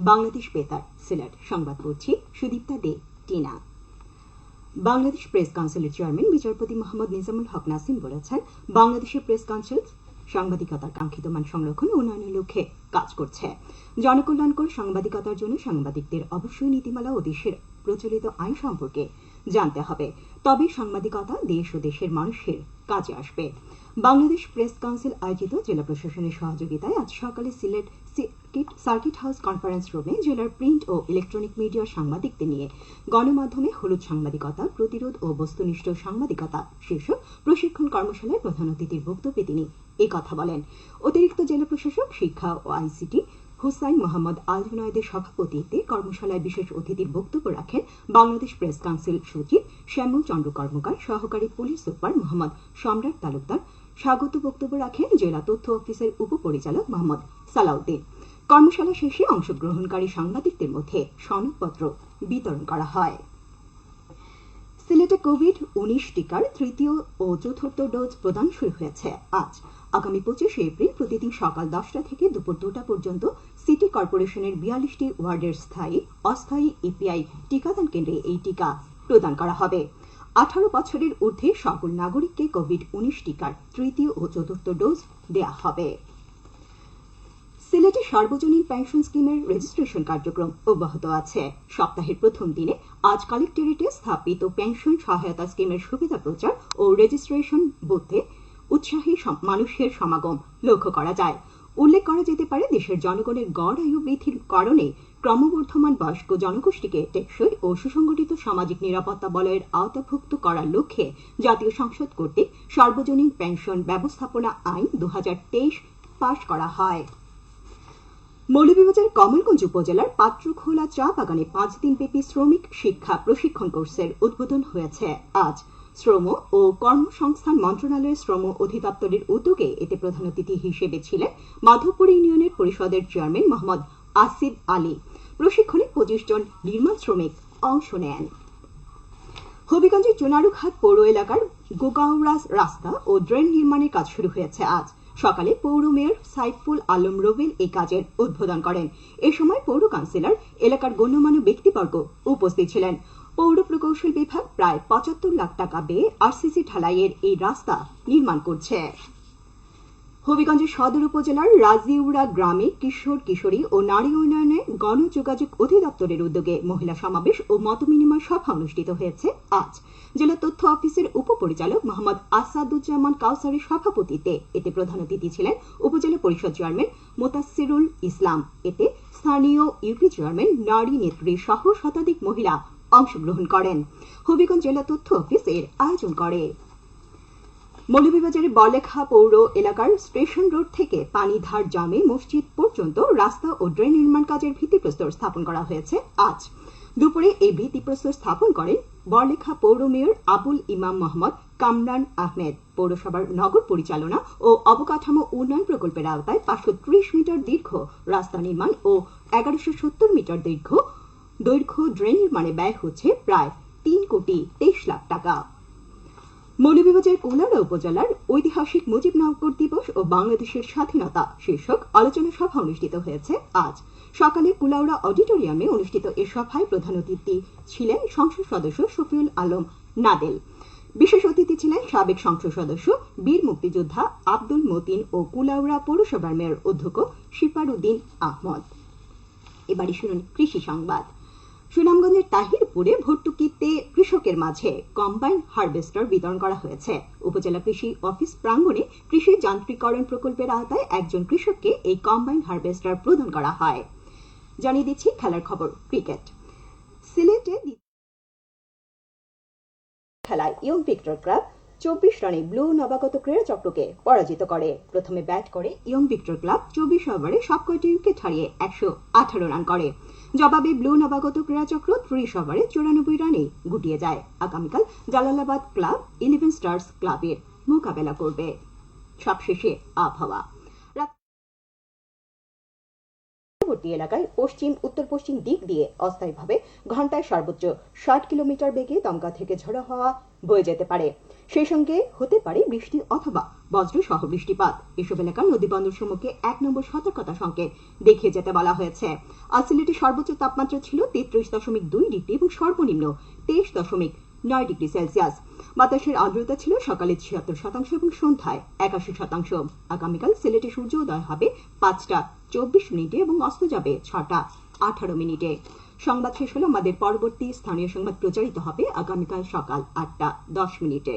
বাংলাদেশ বেতার, সিলেট। সংবাদ পড়ছি সুদীপ্তা দে, টিনা। বাংলাদেশ প্রেস কাউন্সিলের চেয়ারম্যান বিচারপতি মোহাম্মদ নিজামুল হক নাসিম বলেছেন, বাংলাদেশের প্রেস কাউন্সিল সাংবাদিকতার কাঙ্ক্ষিত মান সংরক্ষণ উন্নয়নের লক্ষ্যে কাজ করছে। জনকল্যাণকর সাংবাদিকতার জন্য সাংবাদিকদের অবশ্যই নীতিমালা ও দেশের প্রচলিত আইন সম্পর্কে জানতে হবে। তবে সাংবাদিকতা দেশ ও দেশের মানুষের কাজে আসবে। বাংলাদেশ প্রেস কাউন্সিল আয়োজিত জেলা প্রশাসনের সহযোগিতায় আজ সকালে সিলেট সার্কিট হাউস কনফারেন্স রুমে জেলার প্রিন্ট ও ইলেকট্রনিক মিডিয়ার সাংবাদিকদের নিয়ে। গণমাধ্যমে হলুদ সাংবাদিকতা, প্রতিরোধ ও বস্তুনিষ্ঠ সাংবাদিকতা শীর্ষক প্রশিক্ষণ কর্মশালায় প্রধান অতিথির বক্তব্যে তিনি এই কথা বলেন। অতিরিক্ত জেলা প্রশাসক, শিক্ষা ও আইসিটি হুসাইন মোহাম্মদ আল জুনায়দের সভাপতিত্বে কর্মশালায় বিশেষ অতিথির বক্তব্য রাখেন বাংলাদেশ প্রেস কাউন্সিল সচিব শ্যামল চন্দ্র কর্মকার, সহকারী পুলিশ সুপার মোহাম্মদ সম্রাট তালুকদার। স্বাগত বক্তব্য রাখেন জেলা তথ্য অফিসের উপপরিচালক মোহাম্মদ সালাউদ্দিন। কর্মশালা শেষে অংশগ্রহণকারী সাংবাদিকদের মধ্যে সনদপত্র বিতরণ করা হয়। সিলেটে কোভিড উনিশ টিকার তৃতীয় ও চতুর্থ ডোজ প্রদান শুরু হয়েছে। আজ, আগামী পঁচিশে এপ্রিল প্রতিদিন সকাল দশটা থেকে দুপুর দুটা পর্যন্ত সিটি কর্পোরেশনের বিয়াল্লিশটি ওয়ার্ডের স্থায়ী, অস্থায়ী ইপিআই টিকাদান কেন্দ্রে এই টিকা প্রদান করা হবে। আঠারো বছরের ঊর্ধ্বে সকল নাগরিককে কোভিড উনিশ টিকার তৃতীয় ও চতুর্থ ডোজ দেয়া হবে। সিলেটে সার্বজনীন পেনশন স্কিমের রেজিস্ট্রেশন কার্যক্রম অব্যাহত আছে। সপ্তাহের প্রথম দিনে আজ কালেক্টরেটে স্থাপিত পেনশন সহায়তা স্কিমের সুবিধা প্রচার ও রেজিস্ট্রেশন বুথে উৎসাহী মানুষের সমাগম লক্ষ্য করা যায়। উল্লেখ করা যেতে পারে, দেশের জনগণের গড় আয়ু বৃদ্ধির কারণে ক্রমবর্ধমান বয়স্ক জনগোষ্ঠীকে টেকসই ও সুসংগঠিত সামাজিক নিরাপত্তা বলয়ের আওতাভুক্ত করার লক্ষ্যে জাতীয় সংসদ কর্তৃক সার্বজনীন পেনশন ব্যবস্থাপনা আইন দু হাজার তেইশ পাশ করা হয়। মৌলভীবাজার কমলগঞ্জ উপজেলার পাত্রখোলা চা বাগানে পাঁচ দিনব্যাপী শ্রমিক শিক্ষা প্রশিক্ষণ কোর্সের উদ্বোধন হয়েছে। আজ শ্রম ও কর্মসংস্থান মন্ত্রণালয়ের শ্রম অধিদপ্তরের উদ্যোগে এতে প্রধান অতিথি হিসেবে ছিলেন মাধবপুর ইউনিয়নের পরিষদের চেয়ারম্যান মোহাম্মদ আসিফ আলী। প্রশিক্ষণে পঁচিশ জন নির্মাণ শ্রমিক অংশ নেন। হবিগঞ্জের চুনারুঘাট পৌর এলাকার গোগাউড়া রাস্তা ও ড্রেন নির্মাণের কাজ শুরু হয়েছে আজ। সকালে পৌর মেয়র সাইফুল আলম রবিন এ কাজের উদ্বোধন করেন। এ সময় পৌর কাউন্সিলর, এলাকার গণ্যমান্য ব্যক্তিবর্গ উপস্থিত ছিলেন। পৌর প্রকৌশল বিভাগ প্রায় পঁচাত্তর লাখ টাকা ব্যয়ে আরসিসি ঢালাইয়ের এই রাস্তা নির্মাণ করছে। হবিগঞ্জের সদর উপজেলার রাজিউড়া গ্রামে কিশোর, কিশোরী ও নারী উন্নয়নে গণযোগাযোগ অধিদপ্তরের উদ্যোগে মহিলা সমাবেশ ও মতবিনিময় সভা অনুষ্ঠিত হয়েছে আজ। জেলা তথ্য অফিসের উপপরিচালক মোহাম্মদ আসাদুজ্জামান কাউসারের সভাপতিত্বে এতে প্রধান অতিথি ছিলেন উপজেলা পরিষদ চেয়ারম্যান মোতাসিরুল ইসলাম। এতে স্থানীয় ইউপি চেয়ারম্যান, নারী নেত্রী সহ শতাধিক মহিলা অংশগ্রহণ করেন। হবিগঞ্জ জেলা তথ্য অফিস এর আয়োজন করে। মৌলভীবাজারের বলেখা পৌর এলাকার স্টেশন রোড থেকে পানিধার জামে মসজিদ পর্যন্ত রাস্তা ও ড্রেন নির্মাণ কাজের ভিত্তিপ্রস্তর স্থাপন করা হয়েছে আজ। দুপুরে এই ভিত্তিপ্রস্তর স্থাপন করেন বরলেখা পৌর মেয়র আবুল ইমাম মোহাম্মদ কামরান আহমেদ। পৌরসভার নগর পরিচালনা ও অবকাঠামো উন্নয়ন প্রকল্পের আওতায় পাঁচশো ত্রিশ মিটার দীর্ঘ রাস্তা নির্মাণ ও এগারোশো সত্তর মিটার দীর্ঘ দৈর্ঘ্য ড্রেন নির্মাণে ব্যয় হচ্ছে প্রায় তিন কোটি তেইশ লাখ টাকা। মৌলভীবাজার কোলাড়া উপজেলার ঐতিহাসিক মুজিবনগর দিবস ও বাংলাদেশের স্বাধীনতা শীর্ষক আলোচনা সভা অনুষ্ঠিত হয়েছে। আজ সকালে কুলাউড়া অডিটোরিয়ামে অনুষ্ঠিত এ সভায় প্রধান অতিথি ছিলেন সংসদ সদস্য শফিউল আলম নাদেল। বিশেষ অতিথি ছিলেন সাবেক সংসদ সদস্য বীর মুক্তিযোদ্ধা আব্দুল মতিন ও কুলাউড়া পৌরসভার মেয়র অধ্যক্ষ শিফারুদ্দিন আহমদ। এবারে শুনুন কৃষি সংবাদ। সুনামগঞ্জের তাহিরপুরে ভর্তুকিতে কৃষকের মাঝে কম্বাইন হারভেস্টার বিতরণ করা হয়েছে। উপজেলা কৃষি অফিস প্রাঙ্গণে কৃষি যান্ত্রিকরণ প্রকল্পের আওতায় একজন কৃষককে এই কম্বাইন হারভেস্টার প্রদান করা হয়। জানিয়ে দিচ্ছি খেলার খবর, ক্রিকেট। সিলেটে খেলায় ইয়ং ভিক্টর ক্লাব চব্বিশ রানে ব্লু নবাগত ক্রীড়া চক্রকে পরাজিত করে। প্রথমে ব্যাট করে ইয়ং ভিক্টর ক্লাব চব্বিশ ওভারে সবকটি উইকেট হারিয়ে একশো আঠারো রান করে। জবাবে ব্লু নবাগত ক্রীড়া চক্র ত্রিশ ওভারে চুরানব্বই রানে গুটিয়ে যায়। আগামীকাল জালালাবাদ ক্লাব, ইলেভেন স্টার্স ক্লাবের মোকাবেলা করবে। সবশেষে আবহাওয়া। এলাকায় পশ্চিম উত্তর পশ্চিম দিক দিয়ে অস্থায়ীভাবে ঘন্টায় সর্বোচ্চ ষাট কিলোমিটার বেগে দমকা থেকে ঝোড়ো হাওয়া বয়ে যেতে পারে। সেই সঙ্গে হতে পারে বৃষ্টি অথবা বজ্র সহ বৃষ্টিপাত। এসব এলাকার নদীবন্দর সমূহকে এক নম্বর সতর্কতা সংকেত দেখিয়ে যেতে বলা হয়েছে। আজ সিলেটের সর্বোচ্চ তাপমাত্রা ছিল তেত্রিশ দশমিক দুই ডিগ্রি এবং সর্বনিম্ন তেইশ দশমিক নয় ডিগ্রি সেলসিয়াস। বাতাসের আর্দ্রতা ছিল সকালে ছিয়াত্তর শতাংশ এবং সন্ধ্যায় একাশি শতাংশ। আগামীকাল সিলেটে সূর্য উদয় হবে পাঁচটা, চব্বিশ মিনিটে এবং অস্ত যাবে ছটা, আঠারো মিনিটে। সংবাদ শেষ হলো আমাদের পরবর্তী স্থানীয় সংবাদ প্রচারিত হবে আগামীকাল সকাল আটটা, দশ মিনিটে।